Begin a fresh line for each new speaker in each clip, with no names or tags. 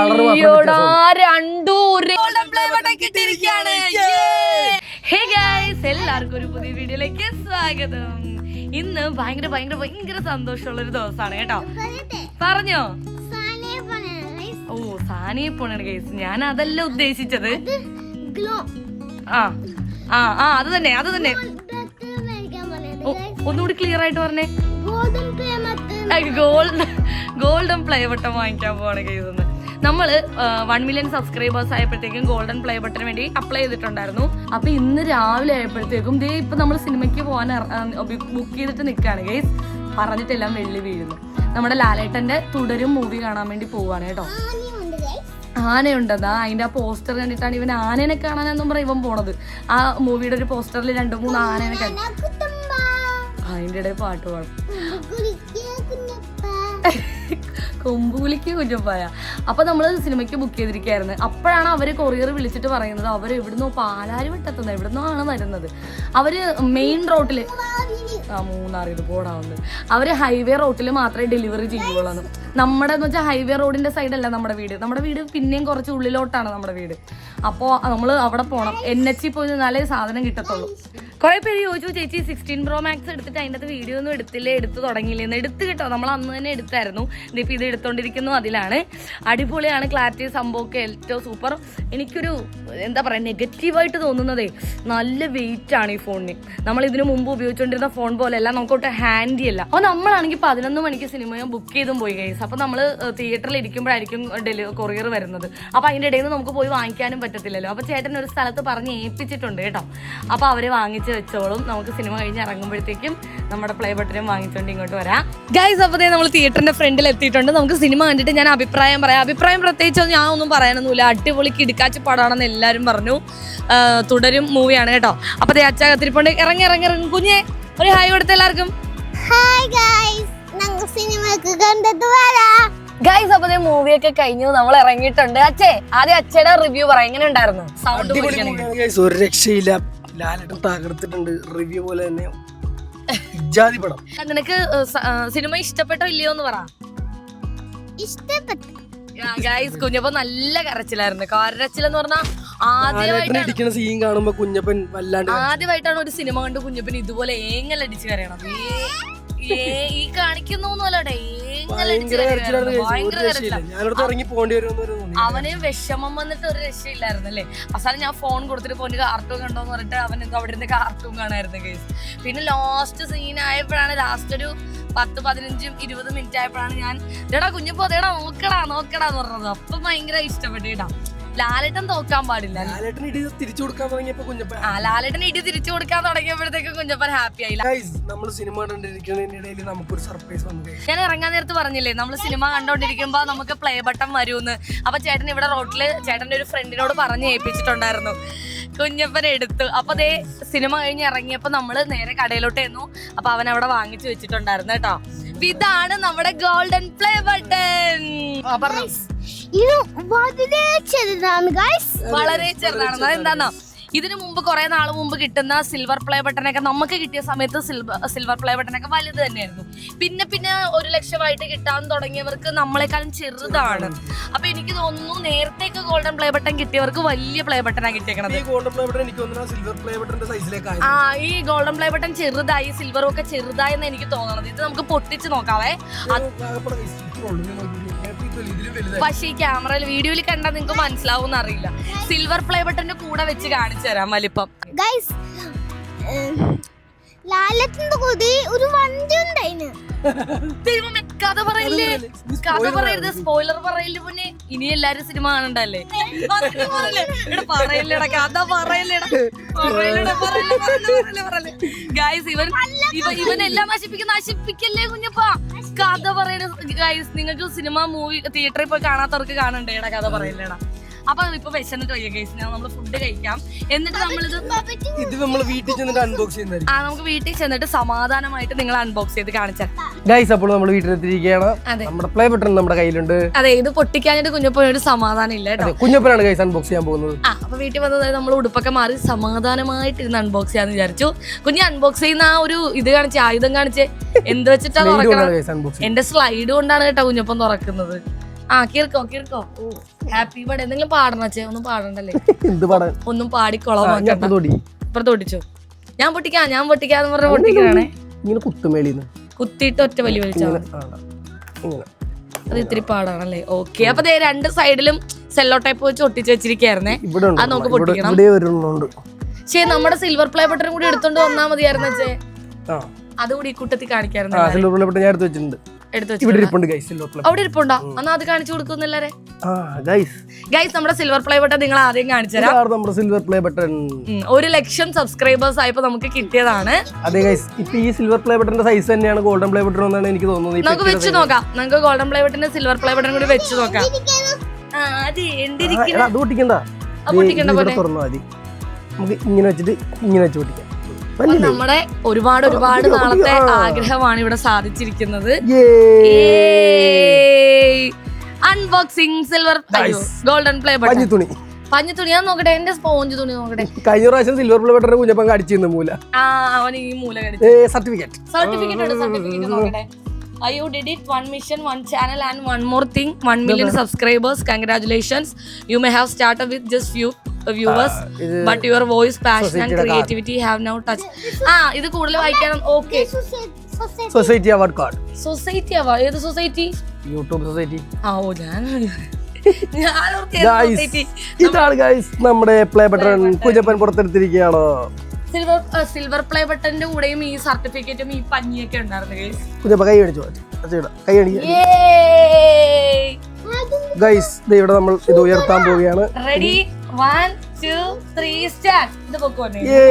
അയ്യോടാ രണ്ടു hey guys എല്ലാവർക്കും ഒരു പുതിയ വീഡിയോയിലേക്ക് സ്വാഗതം. ഇന്ന് ഭയങ്കര ഭയങ്കര ഭയങ്കര സന്തോഷമുള്ള ഒരു ദിവസമാണ് കേട്ടോ. പറഞ്ഞോ? ഓ സാനിയെ പോണാണ് ഗൈസ് ഞാൻ അതല്ല ഉദ്ദേശിച്ചത്. ആ ആ ആ അത് തന്നെ അത് തന്നെ. ഒന്നുകൂടി ക്ലിയർ ആയിട്ട് പറഞ്ഞേ. ഗോൾഡ് ഗോൾഡൻ പ്ലേ വട്ടം വാങ്ങിക്കാൻ പോവാണ് ഗൈസ് നമ്മൾ വൺ മില്യൺ സബ്സ്ക്രൈബേഴ്സ് ആയപ്പോഴത്തേക്കും ഗോൾഡൻ പ്ലേ ബട്ടൺ വേണ്ടി അപ്ലൈ ചെയ്തിട്ടുണ്ടായിരുന്നു. അപ്പൊ ഇന്ന് രാവിലെ ആയപ്പോഴത്തേക്കും ദേ ഇപ്പൊ നമ്മൾ സിനിമയ്ക്ക് പോകാൻ ബുക്ക് ചെയ്തിട്ട് നിൽക്കുകയാണ് ഗൈസ് പറഞ്ഞിട്ടെല്ലാം വെള്ളി വീഴുന്നു. നമ്മുടെ ലാലേട്ടന്റെ തുടരും മൂവി കാണാൻ വേണ്ടി പോവാണ് കേട്ടോ. ആനയുണ്ടെന്നാ അതിന്റെ ആ പോസ്റ്റർ കണ്ടിട്ടാണ് ഇവൻ ആനേനെ കാണാനെന്നും പറയും ഇവൻ പോണത്. ആ മൂവിയുടെ ഒരു പോസ്റ്ററിൽ രണ്ടു മൂന്ന് ആനേനെ കണ്ടു അതിന്റെ ഇടയിൽ പാട്ട് പാടും. കൊമ്പൂലിക്ക് കുഞ്ഞപ്പായ അപ്പോൾ നമ്മൾ സിനിമയ്ക്ക് ബുക്ക് ചെയ്തിരിക്കുകയായിരുന്നു. അപ്പോഴാണ് അവർ കൊറിയർ വിളിച്ചിട്ട് പറയുന്നത് അവർ എവിടുന്നോ പാലാരി വിട്ടെത്തുന്നത് എവിടുന്നോ ആണ് വരുന്നത്? അവർ മെയിൻ റോട്ടിൽ ആ മൂന്നാർ ഇത് പോടാവുന്നത് അവർ ഹൈവേ റോട്ടിൽ മാത്രമേ ഡെലിവറി ചെയ്യുള്ളൂ നമ്മുടെ എന്ന് വെച്ചാൽ ഹൈവേ റോഡിന്റെ സൈഡല്ല നമ്മുടെ വീട്. നമ്മുടെ വീട് പിന്നെയും കുറച്ച് ഉള്ളിലോട്ടാണ് നമ്മുടെ വീട്. അപ്പോൾ നമ്മൾ അവിടെ പോകണം എൻ എച്ച് പോയി നിന്നാലേ സാധനം കിട്ടത്തുള്ളൂ. കുറെ പേര് ചോദിച്ചു ചേച്ചി സിക്സ്റ്റീൻ പ്രോ മാക്സ് എടുത്തിട്ട് അതിന്റെ അകത്ത് വീഡിയോ ഒന്നും എടുത്തില്ലേ? എടുത്ത് തുടങ്ങിയില്ലെന്ന്. എടുത്ത് കിട്ടോ. നമ്മൾ അന്ന് തന്നെ എടുത്തായിരുന്നു. ഇതിപ്പോൾ ഇത് എടുത്തോണ്ടിരിക്കുന്നു അതിലാണ്. അടിപൊളിയാണ് ക്ലാരിറ്റി സംഭവമൊക്കെ ഏറ്റവും സൂപ്പർ എനിക്കൊരു എന്താ പറയുക നെഗറ്റീവായിട്ട് തോന്നുന്നതേ നല്ല വെയിറ്റ് ആണ് ഈ ഫോണിന് നമ്മൾ ഇതിനു മുമ്പ് ഉപയോഗിച്ചുകൊണ്ടിരുന്ന ഫോൺ പോലെയല്ല നമുക്കൊട്ട് ഹാൻഡി അല്ല. അപ്പോൾ നമ്മളാണെങ്കിൽ പതിനൊന്ന് മണിക്ക് സിനിമ ബുക്ക് ചെയ്തും പോയി കൈസ് അപ്പോൾ നമ്മൾ തിയേറ്ററിൽ ഇരിക്കുമ്പോഴായിരിക്കും ഡെലി കൊറിയർ വരുന്നത്. അപ്പോൾ അതിന്റെ ഇടയിൽ നിന്ന് നമുക്ക് പോയി വാങ്ങിക്കാനും പറ്റത്തില്ലല്ലോ. അപ്പോൾ ചേട്ടൻ ഒരു സ്ഥലത്ത് പറഞ്ഞ് ഏൽപ്പിച്ചിട്ടുണ്ട് കേട്ടോ. അപ്പോൾ അവർ വാങ്ങിച്ച് വെച്ചോളും. നമുക്ക് സിനിമ കഴിഞ്ഞ് ഇറങ്ങുമ്പോഴത്തേക്കും നമ്മുടെ പ്ലേ ബട്ടനും വാങ്ങിച്ചുകൊണ്ട് ഇങ്ങോട്ട് വരാം. ഗൈസ് അപ്പോൾ നമ്മൾ തിയേറ്ററിന്റെ ഫ്രണ്ടിൽ എത്തിയിട്ടുണ്ട്. നമുക്ക് സിനിമ കണ്ടിട്ട് ഞാൻ അഭിപ്രായം പറയാം. അഭിപ്രായം പ്രത്യേകിച്ച് ഞാൻ ഒന്നും പറയാനൊന്നുമില്ല. അടിപൊളി കിടുക്കാച്ചി പടമാണെന്ന് എല്ലാവരും പറഞ്ഞു. തുടരും മൂവിയാണ് കേട്ടോ. അപ്പോൾ ദേ അച്ഛാ കത്തിരിപ്പുണ്ട്. ഇറങ്ങി ഇറങ്ങി ഇറങ്ങി. കുഞ്ഞെ ഒരു ഹായ് കൊടുത്ത എല്ലാവർക്കും.
ഹായ് ഗൈസ് ഞങ്ങൾ സിനിമക്ക് കണ്ടിട്ട് വരാം.
ഗൈസ് അപ്പോൾ മൂവിയൊക്കെ കഴിഞ്ഞു. നമ്മൾ ഇറങ്ങിയിട്ടുണ്ട്. അച്ഛേ ആദ്യം അച്ഛയുടെ റിവ്യൂ പറയാം എങ്ങനെ ഉണ്ടായിരുന്നു? സൗണ്ട്
ഒരു രക്ഷയില്ല. ലാലേട്ടൻ തകർത്തിട്ടുണ്ട് റിവ്യൂ പോലെ തന്നെ ഇജാതി പടം.
നിനക്ക് സിനിമ ഇഷ്ടപ്പെട്ടോ ഇല്ലയോ എന്ന് പറ.
ഇഷ്ടപ്പെട്ടു.
ഗൈസ് കുഞ്ഞപ്പോ നല്ല കരച്ചിലായിരുന്നു. കരച്ചിൽ എന്ന് പറഞ്ഞാൽ ആദ്യമായിട്ടാണ്
സീൻ കാണുമ്പോ കുഞ്ഞപ്പൻ വല്ലാണ്ട്
ആദ്യമായിട്ടാണ് ഒരു സിനിമ കണ്ട് കുഞ്ഞപ്പൻ ഇതുപോലെ ഏങ്ങലടിച്ച് കരയണം ഈ കാണിക്കുന്നൊന്നുമല്ലടെ അവന് വിഷമം വന്നിട്ട് ഒരു രക്ഷയില്ലായിരുന്നു അല്ലേ? അവസാനം ഞാൻ ഫോൺ കൊടുത്തിട്ട് പോയി കാർട്ടൂൺ കണ്ടോന്ന് പറഞ്ഞിട്ട് അവൻ എന്തോ അവിടെ ഇരുന്ന് കാർട്ടൂൺ കാണായിരുന്നു കേസ് പിന്നെ ലാസ്റ്റ് സീൻ ആയപ്പോഴാണ് ലാസ്റ്റ് ഒരു പത്ത് പതിനഞ്ചും ഇരുപത് മിനിറ്റ് ആയപ്പോഴാണ് ഞാൻ ഇതേടാ കുഞ്ഞപ്പോ അതേടാ നോക്കടാ നോക്കടാന്ന് പറഞ്ഞത്. അപ്പൊ ഭയങ്കര ഇഷ്ടപ്പെട്ടു കേട്ടോ. ലാലേട്ടൻ തോക്കാൻ പാടില്ല.
ലാലേട്ടൻ ഇടി തിരിച്ചു കൊടുക്കാൻ തുടങ്ങിയപ്പോ കുഞ്ഞപ്പൻ
ആ ലാലേട്ടൻ ഇടി തിരിച്ചു കൊടുക്കാൻ തുടങ്ങിയപ്പോഴത്തേക്ക് കുഞ്ഞപ്പൻ ഹാപ്പി ആയില്ല.
നമ്മൾ സിനിമ കണ്ടിരിക്കുന്നതിനിടയിൽ നമുക്കൊരു സർപ്രൈസ് വന്നു
ഞാൻ ഇറങ്ങാൻ നേരത്ത് പറഞ്ഞില്ലേ നമ്മൾ സിനിമ കണ്ടോണ്ടിരിക്കുമ്പോ നമുക്ക് പ്ലേ ബട്ടൺ വരൂന്ന്. അപ്പൊ ചേട്ടൻ ഇവിടെ റോട്ടിൽ ചേട്ടന്റെ ഒരു ഫ്രണ്ടിനോട് പറഞ്ഞു ഏൽപ്പിച്ചിട്ടുണ്ടായിരുന്നു. കുഞ്ഞപ്പൻ എടുത്തു. അപ്പൊ അതേ സിനിമ കഴിഞ്ഞ് ഇറങ്ങിയപ്പോ നമ്മൾ നേരെ കടയിലോട്ട് ചെന്നു. അപ്പൊ അവൻ അവിടെ വാങ്ങിച്ചു വെച്ചിട്ടുണ്ടായിരുന്നു കേട്ടോ. ഇതാണ് നമ്മുടെ ഗോൾഡൻ പ്ലേ ബട്ടൺ
ഇത് വളരെ ചെറുതാണ് ഗൈസ്
വളരെ ചെറുതാണ്. എന്താണോ ഇതിനു മുമ്പ് കുറെ നാൾ മുമ്പ് കിട്ടുന്ന സിൽവർ പ്ലേ ബട്ടനൊക്കെ നമുക്ക് കിട്ടിയ സമയത്ത് സിൽവർ സിൽവർ പ്ലേ ബട്ടനൊക്കെ വലുത് തന്നെയായിരുന്നു. പിന്നെ പിന്നെ ഒരു ലക്ഷമായിട്ട് കിട്ടാൻ തുടങ്ങിയവർക്ക് നമ്മളെക്കാളും ചെറുതാണ്. അപ്പൊ എനിക്ക് തോന്നുന്നു നേരത്തേക്ക് ഗോൾഡൻ പ്ലേ ബട്ടൺ കിട്ടിയവർക്ക് വലിയ പ്ലേ ബട്ടനാണ് കിട്ടിയേക്കണത്.
ഈ ഗോൾഡൻ പ്ലേ ബട്ടൺ എനിക്ക് തോന്നുന്നു സിൽവർ പ്ലേ ബട്ടന്റെ സൈസിലേക്ക്
ആ ഈ ഗോൾഡൻ പ്ലേ ബട്ടൺ ചെറുതായി സിൽവറും ഒക്കെ ചെറുതായി എന്ന് എനിക്ക് തോന്നണത്. ഇത് നമുക്ക് പൊട്ടിച്ച് നോക്കാവേ. പക്ഷേ ഈ ക്യാമറയിൽ വീഡിയോയിൽ കണ്ടാൽ നിങ്ങൾക്ക് മനസ്സിലാവും അറിയില്ല. സിൽവർ പ്ലേ ബട്ടന്റെ കൂടെ വെച്ച് കാണിച്ചു തരാം വലിപ്പം.
ഗൈസ് ലാലത്തിന്റെ കൊതി ഒരു വണ്ടി ഉണ്ടായിന്.
ദൈവമേ കഥ പറയില്ലേ? കഥ പറയരുത് സ്പോയിലർ പറയില്ല പിന്നെ? ഇനി എല്ലാരും സിനിമ കാണണ്ടല്ലേ? പറയില്ലടാ കഥ പറയില്ലടാ പറയില്ലടാ പറയില്ല പറയില്ല പറയില്ല ഗായ്സ് ഇവൻ നശിപ്പിക്കല്ലേ കുഞ്ഞപ്പ? കഥ പറയണ ഗായ്സ് നിങ്ങൾക്ക് സിനിമ മൂവി തിയേറ്ററിൽ പോയി കാണാത്തവർക്ക് കാണണ്ടേടാ കഥ പറയില്ലടാ അപ്പൊ ഇപ്പൊ വിശന്നിട്ട് വയ്യ ഗൈസ് ഞാൻ നമ്മൾ ഫുഡ് കഴിക്കാം. എന്നിട്ട് നമ്മളിത്
ഇത് നമ്മൾ വീട്ടിൽ ചെന്നിട്ട് അൺബോക്സ് ചെയ്യുന്നതായിരിക്കും.
ആ നമുക്ക് വീട്ടിൽ ചെന്നിട്ട് സമാധാനമായിട്ട് നിങ്ങൾ അൺബോക്സ് ചെയ്ത് കാണിച്ചാൽ
ഗൈസ് അപ്പോൾ നമ്മൾ വീട്ടിലെത്തിയിരിക്കുകയാണ്.
എത്തിയിരിക്കുകയാണ്
നമ്മുടെ പ്ലേ ബട്ടൺ നമ്മുടെ കയ്യിലുണ്ട്.
അതെ ഇത് പൊട്ടിക്കാനായിട്ട് കുഞ്ഞപ്പോ ഒരു സമാധാനം ഇല്ല കേട്ടോ.
കുഞ്ഞപ്പനാണ് ഗൈസ് അൺബോക്സ് ചെയ്യാൻ പോകുന്നത്.
ആ അപ്പൊ വീട്ടിൽ വന്നത് നമ്മൾ ഉടുപ്പൊക്കെ മാറി സമാധാനമായിട്ട് ഇരുന്ന് അൺബോക്സ് ചെയ്യാന്ന് വിചാരിച്ചു. കുഞ്ഞ് അൺബോക്സ് ചെയ്യുന്ന ആ ഒരു ഇത് കാണിച്ച് ആയുധം കാണിച്ച്. എന്ത് വെച്ചിട്ടാ തുറക്കണത്?
ഗൈസ്
എന്റെ സ്ലൈഡ് കൊണ്ടാണ് കേട്ടോ കുഞ്ഞപ്പം തുറക്കുന്നത്. ആ കീർക്കോ കീർക്കോ ഹാപ്പി ബർത്ത്ഡേ എന്തെങ്കിലും പാടണം അച്ഛേ? ഒന്നും പാടണ്ടല്ലേ?
എന്ത് പാടാൻ
ഒന്നും പാടി കുളം
ഞാൻ
പൊട്ടിക്കാം ഞാൻ പൊട്ടിക്കാന്ന് പറഞ്ഞ പൊട്ടിക്കാണേ.
ഇങ്ങനെ കുത്തുമേളിന്ന്.
കുത്തിയിട്ട് ഒറ്റ വലിയ വലിച്ചാ
ഇങ്ങനെ
മതി.
ആ, ഇങ്ങനെ.
അത് ഇത്തിരി പാടാണല്ലേ? ഓക്കെ അപ്പൊ രണ്ട് സൈഡിലും സെല്ലോ ടൈപ്പ് വെച്ച് ഒട്ടിച്ച് വെച്ചിരിക്കായിരുന്നേ. അത് നമുക്ക് പൊട്ടിക്കണം. ശരി നമ്മുടെ സിൽവർ പ്ലേ ബട്ടറും കൂടി എടുത്തോണ്ട് വന്നാ മതിയായിരുന്നു അതുകൂടി ഈ കൂട്ടത്തിൽ കാണിക്കായിരുന്നു
ആ സിൽവർ ഞാൻ എടുത്ത് വെച്ചിട്ടുണ്ട്.
എടുത്തു
ഇവിടെ ഇരിപ്പുണ്ട് ഗൈസ്
അവിടെ ഇരിപ്പുണ്ടോ? എന്നാ അത് കാണിച്ചു
ഗൈസ്
ഗൈസ് നമ്മുടെ സിൽവർ പ്ലേ ബട്ടൺ നിങ്ങൾ ആദ്യം കാണിച്ചു തരാം.
നമ്മുടെ സിൽവർ പ്ലേ ബട്ടൺ
ഒരു ലക്ഷം സബ്സ്ക്രൈബേഴ്സ് ആയപ്പോ നമുക്ക് കിട്ടിയതാണ്.
അതെ ഗൈസ് ഇപ്പൊ ഈ സിൽവർ പ്ലേ ബട്ടന്റെ സൈസ് തന്നെയാണ് ഗോൾഡൻ പ്ലേ ബട്ടൺ എന്നാണ് എനിക്ക് തോന്നുന്നത്.
നമുക്ക് വെച്ച് നോക്കാം. നമുക്ക് ഗോൾഡൻ പ്ലേ ബട്ടന്റെ സിൽവർ പ്ലേ ബട്ടൺ കൂടി വെച്ച് നോക്കാം. അത്
പൊട്ടിക്കണ്ട.
പൊട്ടിക്കണ്ട പോലെ.
നമുക്ക് ഇങ്ങനെ വെച്ചിട്ട് ഇങ്ങനെ വെച്ച് പൊട്ടിക്കാം.
നമ്മുടെ ഒരുപാട് ഒരുപാട് നാളത്തെ. ആഗ്രഹമാണ് ഇവിടെ സാധിച്ചിരിക്കുന്നത്! Unboxing silver. Golden play button
തുണി.
പഞ്ഞു തുണി ഞാൻ നോക്കട്ടെ എന്റെ സ്പോഞ്ച് തുണി നോക്കട്ടെ.
കഴിഞ്ഞ പ്രാവശ്യം സിൽവർ പ്ലേ ബട്ടന്റെ കുഞ്ഞപ്പം അടിച്ചിരുന്ന മൂല.
ആ അവൻ ഈ മൂല
സർട്ടിഫിക്കറ്റ്
സർട്ടിഫിക്കറ്റ് ഉണ്ട് സർട്ടിഫിക്കറ്റ് നോക്കട്ടെ. I you did it one mission one channel and one more thing one million subscribers congratulations you may have start with just few viewers but your voice passion and creativity have now touch ആ ഇത് കൂടുതൽ വായിക്കണം okay
society award card
society award ഏത് society
YouTube society
ആ ഓ ഞാൻ
ഇതാണ് guys നമ്മുടെ പ്ലേ ബട്ടൺ കുഞ്ഞപ്പൻ പുറത്തെടുത്തിരിക്കുകയാണ്.
സിൽവർ സിൽവർ പ്ലേ ബട്ടന്റെ കൂടെയും ഈ സർട്ടിഫിക്കറ്റും ഈ പഞ്ഞിയൊക്കെ ഉണ്ടായിരുന്നു ഗൈസ്
കുഞ്ഞപ്പ കൈ അടിച്ചു കൈ അടിക്കുക ഗൈസ് ഇവിടെ നമ്മൾ ഇത് ഉയർത്താൻ പോവുകയാണ്.
Ready one two three start ഇത് പൊക്കോനെ
Yay!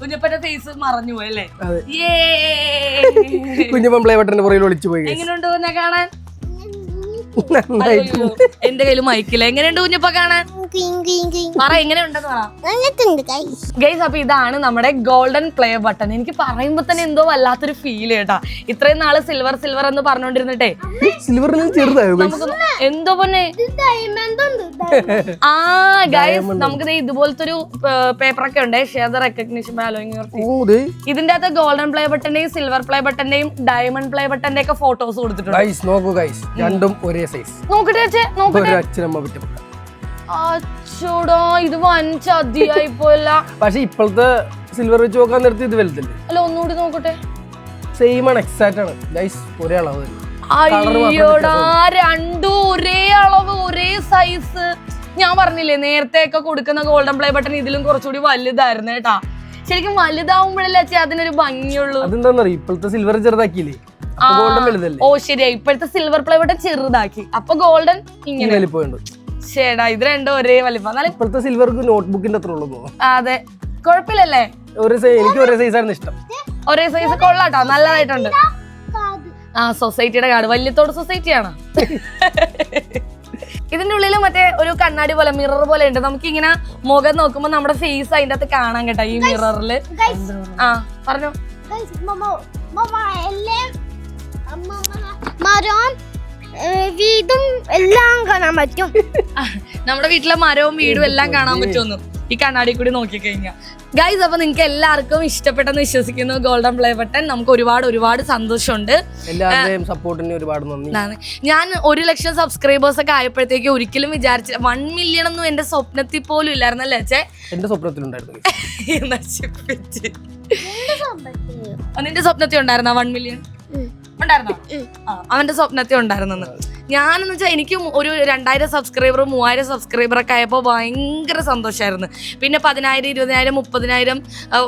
കുഞ്ഞപ്പന്റെ ഫേസ് മറഞ്ഞു പോയി അല്ലേ
അതെ
Yay!
കുഞ്ഞപ്പൻ പ്ലേ ബട്ടന്റെ പുറകിൽ ഒളിച്ചു പോയി.
എങ്ങനെയുണ്ട് കാണാൻ എന്റെ കയ്യിൽ മൈക്കില്ല എങ്ങനെയുണ്ട് കുഞ്ഞപ്പ കാണാൻ. പറ എങ്ങനെയുണ്ടെന്ന്. ഗൈസ് അപ്പൊ ഇതാണ് നമ്മുടെ ഗോൾഡൻ പ്ലേ ബട്ടൺ എനിക്ക് പറയുമ്പോ തന്നെ എന്തോ വല്ലാത്തൊരു ഫീൽ കേട്ടാ. ഇത്രയും നാൾ സിൽവർ സിൽവർ എന്ന് പറഞ്ഞോണ്ടിരുന്നിട്ടേ.
സിൽവറിൽ ചെറുതായോ guys?
നമുക്ക് എന്തോ പൊന്നെ?
ഇത് diamond ഉണ്ട്.
ആ ഗൈസ് നമുക്ക് ദേ ഇതുപോലത്തെ ഒരു പേപ്പർ ഒക്കെ ഉണ്ട്. Share the. റെക്കഗ്നിഷൻ ഇതിന്റെ അകത്ത് ഗോൾഡൻ പ്ലേ ബട്ടന്റെയും സിൽവർ പ്ലേ ബട്ടന്റെയും ഡയമണ്ട് പ്ലേ ബട്ടന്റെ ഒക്കെ ഫോട്ടോസ് കൊടുത്തിട്ടുണ്ട്
നോക്കൂ ഗൈസ് രണ്ടും ഒരേ സൈസ്
നോക്കട്ടെ അച്ഛേ നോക്കട്ടെ
ഒരു അച്ഛനമ്മ പറ്റും
അച്ചോടാ ഇത് വൻ ചതിയായി പോയല്ല.
പക്ഷെ ഇപ്പോഴത്തെ സിൽവർ വെച്ച് നോക്കാൻ നിർത്തി ഇത് വലുതല്ലേ?
അല്ല ഒന്നുകൂടി നോക്കട്ടെ.
സെയിം ആണ് എക്സാക്ട് ആണ്. ഗൈസ് ഒരേ അളവ്.
അയ്യോടാ രണ്ടും ഒരേ അളവ് ഒരേ സൈസ് ഞാൻ പറഞ്ഞില്ലേ നേരത്തെ ഒക്കെ കൊടുക്കുന്ന ഗോൾഡൻ പ്ലേ ബട്ടൺ ഇതിലും കുറച്ചുകൂടി വലുതായിരുന്നു കേട്ടാ. ശരിക്കും വലുതാവുമ്പോഴല്ലേ അച്ഛാ അതിനൊരു ഭംഗിയുള്ളൂ.
അതെന്താന്നറിയോ? ഇപ്പോഴത്തെ സിൽവർ ചെറുതാക്കിയില്ലേ? ഗോൾഡൻ വലുതല്ലേ?
ഓ ശരിയാ. ഇപ്പോഴത്തെ സിൽവർ പ്ലേ ബട്ടൺ ചെറുതാക്കി. അപ്പൊ ഗോൾഡൻ ഇങ്ങനെ.
വലിപ്പമുണ്ട്.
ഇത് രണ്ടും ഒരേ വലിപ്പം.
ഇപ്പോഴത്തെ സിൽവർക്ക് നോട്ട്ബുക്കിന്റെ അത്ര ഉള്ളൂ.
അതെ. കുഴപ്പമില്ലല്ലേ?
ഒരു സൈസ് എനിക്ക് ഒരേ സൈസ് ആണ് ഇഷ്ടം.
ഒരേ സൈസ് കൊള്ളാട്ടോ നല്ലതായിട്ടുണ്ട്. ആ സൊസൈറ്റിയുടെ കാർഡ് വല്യത്തോട് സൊസൈറ്റിയാണ് ഇതിന്റെ ഉള്ളിൽ മറ്റേ ഒരു കണ്ണാടി പോലെ മിറർ പോലെ ഉണ്ട്. നമുക്ക് ഇങ്ങനെ മുഖം നോക്കുമ്പോ നമ്മുടെ ഫേസ് അതിന്റെ അകത്ത് കാണാൻ കേട്ടോ ഈ മിററിൽ ആ പറഞ്ഞോ.
മരവും വീടും എല്ലാം കാണാൻ പറ്റും.
നമ്മുടെ വീട്ടിലെ മരവും വീടും എല്ലാം കാണാൻ പറ്റുമെന്ന്. ഈ കണ്ണാടി കൂടി നോക്കി കഴിഞ്ഞാൽ ഗൈസ് അപ്പൊ നിങ്ങൾക്ക് എല്ലാവർക്കും ഇഷ്ടപ്പെട്ടെന്ന് വിശ്വസിക്കുന്നു ഗോൾഡൻ പ്ലേ ബട്ടൺ നമുക്ക് ഒരുപാട് ഒരുപാട് സന്തോഷമുണ്ട്.
എല്ലാവരുടെയും സപ്പോർട്ടിന് ഒരുപാട് നന്ദി.
ഞാൻ ഒരു ലക്ഷം സബ്സ്ക്രൈബേഴ്സ് ഒക്കെ ആയപ്പോഴത്തേക്ക് ഒരിക്കലും വിചാരിച്ച വൺ മില്യൺ ഒന്നും എന്റെ സ്വപ്നത്തിൽ പോലും ഇല്ലായിരുന്നല്ലേ അച്ഛേ?
എന്റെ സ്വപ്നത്തിലുണ്ടായിരുന്നു.
നശിപ്പിച്ച്. നിന്റെ സ്വപ്നത്തിൽ ഉണ്ടായിരുന്ന വൺ മില്യൺ ഉണ്ടായിരുന്നോ? അവന്റെ സ്വപ്നത്തിൽ ഉണ്ടായിരുന്നെന്ന്. ഞാനെന്ന് വെച്ചാൽ എനിക്കും ഒരു രണ്ടായിരം സബ്സ്ക്രൈബർ മൂവായിരം സബ്സ്ക്രൈബർ ഒക്കെ ആയപ്പോൾ ഭയങ്കര സന്തോഷമായിരുന്നു പിന്നെ പതിനായിരം ഇരുപതിനായിരം മുപ്പതിനായിരം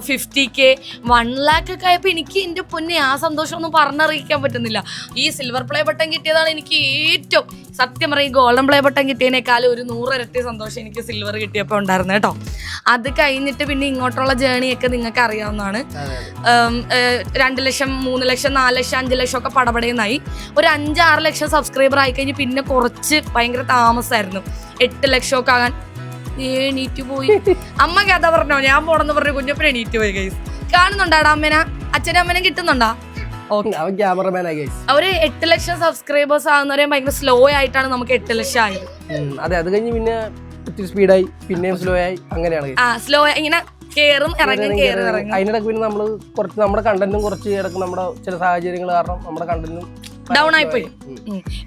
ഫിഫ്റ്റി കെ വൺ ലാക്ക് ഒക്കെ ആയപ്പോൾ എനിക്ക് എന്റെ പൊന്നെ ആ സന്തോഷമൊന്നും പറഞ്ഞറിയിക്കാൻ പറ്റുന്നില്ല. ഈ സിൽവർ പ്ലേ ബട്ടൺ കിട്ടിയതാണ് എനിക്ക് ഏറ്റവും സത്യം പറയും ഈ ഗോൾഡൻ പ്ലേ ബട്ടൺ കിട്ടിയതിനേക്കാളും ഒരു നൂറിരട്ടി സന്തോഷം എനിക്ക് സിൽവർ കിട്ടിയപ്പോൾ ഉണ്ടായിരുന്നു കേട്ടോ. അത് കഴിഞ്ഞിട്ട് പിന്നെ ഇങ്ങോട്ടുള്ള ജേണിയൊക്കെ നിങ്ങൾക്ക് അറിയാവുന്നതാണ്. രണ്ട് ലക്ഷം മൂന്ന് ലക്ഷം നാല് ലക്ഷം അഞ്ച് ലക്ഷം ഒക്കെ പടപടയെന്നായി ഒരു അഞ്ചാറ് ലക്ഷം സബ്സ്ക്രൈബർ ആയി കഴിഞ്ഞ് പിന്നെ കുറച്ച് ഭയങ്കര താമസമായിരുന്നു എട്ട് ലക്ഷം ഒക്കെ ആകാൻ എണീറ്റ് പോയി. അമ്മ കഥ പറഞ്ഞോ? ഞാൻ പോണെന്ന് പറഞ്ഞു കുഞ്ഞപ്പൻ എണീറ്റ് പോയി ഗൈസ് കാണുന്നുണ്ടാടാ അമ്മേനെ? അച്ഛനും അമ്മേനെ കിട്ടുന്നുണ്ടാ? അവർ എട്ട് ലക്ഷം സബ്സ്ക്രൈബേഴ്സ് ആകുന്നവരെ ഭയങ്കര സ്ലോ ആയിട്ടാണ് നമുക്ക് എട്ട് ലക്ഷം ആയത്.
അതെ അത് കഴിഞ്ഞ് പിന്നെ സ്പീഡായി പിന്നെയും സ്ലോ ആയി. അങ്ങനെയാണ്.
ആ സ്ലോ ഇങ്ങനെ കേറും ഇറങ്ങും കേറും ഇറങ്ങും.
അതിനിടയ്ക്ക് പിന്നെ നമ്മൾ കുറച്ച് നമ്മുടെ കണ്ടന്റും കുറച്ച് ഇടയ്ക്ക് നമ്മുടെ ചില സാഹചര്യങ്ങൾ കാരണം നമ്മുടെ കണ്ടന്റും
ഡൗൺ ആയിപ്പോയി.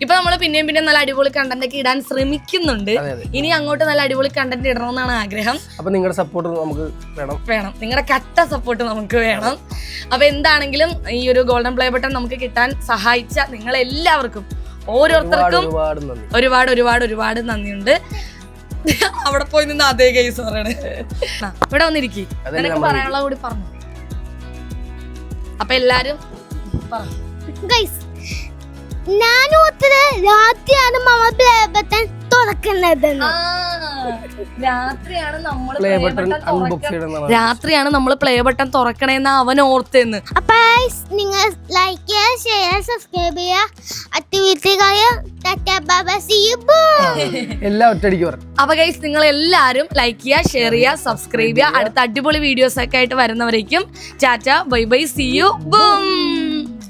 ഇപ്പൊ നമ്മൾ പിന്നെയും പിന്നെയും നല്ല അടിപൊളി കണ്ടന്റ് ഒക്കെ ഇടാൻ ശ്രമിക്കുന്നുണ്ട്. ഇനി അങ്ങോട്ട് നല്ല അടിപൊളി കണ്ടന്റ് ഇടണമെന്നാണ് ആഗ്രഹം.
അപ്പൊ നിങ്ങളുടെ സപ്പോർട്ട് നമുക്ക് വേണം.
വേണം. നിങ്ങളുടെ കട്ട സപ്പോർട്ട് നമുക്ക് വേണം. അപ്പൊ എന്താണെങ്കിലും ഈ ഒരു ഗോൾഡൻ പ്ലേ ബട്ടൺ നമുക്ക് കിട്ടാൻ സഹായിച്ച നിങ്ങൾ എല്ലാവർക്കും ഓരോരുത്തർക്കും
ഒരുപാട് നന്ദി.
ഒരുപാട് ഒരുപാട് ഒരുപാട് നന്ദിയുണ്ട്. അവിടെ പോയി നിന്ന് അതേ കേസ് പറയണേ. ഇവിടെ വന്നിരിക്കി.
എനിക്ക്
നിനക്ക് പറയാനുള്ള കൂടി പറഞ്ഞു. അപ്പൊ എല്ലാരും പറ.
ഗൈസ് ഞാൻ ഓർത്തത് രാത്രിയാണ് മമ്മ പ്ലേ ബട്ടൺ തുറക്കുന്നത്
ആ, രാത്രിയാണ് നമ്മൾ
പ്ലേ ബട്ടൺ അൺബോക്സ്
രാത്രിയാണ് നമ്മൾ പ്ലേ ബട്ടൺ തുറക്കണേന്ന് അവൻ ഓർത്തെന്ന്.
അപ്പൊ നിങ്ങൾ ലൈക്ക് ചെയ്യുക ഷെയർ സബ്സ്ക്രൈബ് ചെയ്യുക.
എല്ലാം ഒറ്റടിക്ക്
അപ്പൊ ഗൈസ് നിങ്ങൾ എല്ലാരും ലൈക്ക് ചെയ്യുക ഷെയർ ചെയ്യുക. സബ്സ്ക്രൈബ് ചെയ്യുക അടുത്ത അടിപൊളി വീഡിയോസ് ഒക്കെ ആയിട്ട് വരുന്നവരേക്കും. ചാറ്റ bye bye see you boom